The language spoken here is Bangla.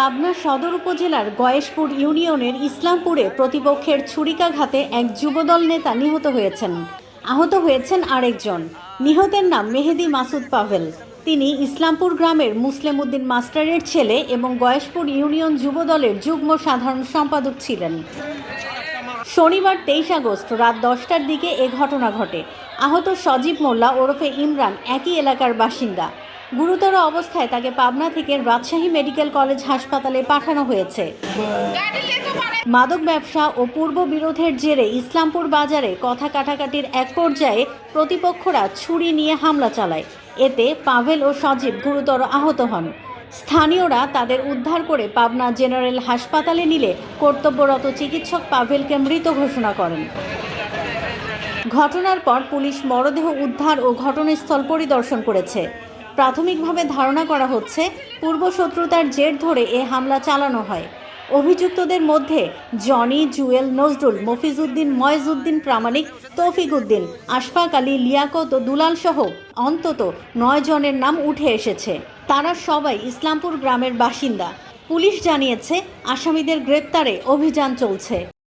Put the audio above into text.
পাবনা সদর উপজেলার গয়েশপুর ইউনিয়নের ইসলামপুরে প্রতিপক্ষের ছুরিকাঘাতে এক যুবদল নেতা নিহত হয়েছেন। আহত হয়েছেন আরেকজন। নিহতের নাম মেহেদি মাসুদ পাভেল। তিনি ইসলামপুর গ্রামের মুসলিম উদ্দিন মাস্টারের ছেলে এবং গয়েশপুর ইউনিয়ন যুবদলের যুগ্ম সাধারণ সম্পাদক ছিলেন। শনিবার তেইশ আগস্ট রাত দশটার দিকে এ ঘটনা ঘটে। আহত সজীব মোল্লা ওরফে ইমরান একই এলাকার বাসিন্দা। গুরুতর অবস্থায় তাকে পাবনা থেকে রাজশাহী মেডিকেল কলেজ হাসপাতালে পাঠানো হয়েছে। মাদক ব্যবসা ও পূর্ব বিরোধের জেরে ইসলামপুর বাজারে কথা কাটাকাটির এক পর্যায়ে প্রতিপক্ষরা ছুরি নিয়ে হামলা চালায়। এতে পাভেল ও সজীব গুরুতর আহত হন। স্থানীয়রা তাদের উদ্ধার করে পাবনা জেনারেল হাসপাতালে নিলে কর্তব্যরত চিকিৎসক পাভেলকে মৃত ঘোষণা করেন। ঘটনার পর পুলিশ মরদেহ উদ্ধার ও ঘটনাস্থল পরিদর্শন করেছে। প্রাথমিকভাবে ধারণা করা হচ্ছে পূর্বশত্রুতার জের ধরে এ হামলা চালানো হয়। অভিযুক্তদের মধ্যে জনি, জুয়েল, নজরুল, মফিজউদ্দিন, ময়জউদ্দিন, প্রামাণিক তৌফিক উদ্দিন আশফাক আলী, লিয়াকত ও দুলাল সহ অন্তত নয় জনের নাম উঠে এসেছে। তারা সবাই ইসলামপুর গ্রামের বাসিন্দা। পুলিশ জানিয়েছে, আসামিদের গ্রেপ্তারে অভিযান চলছে।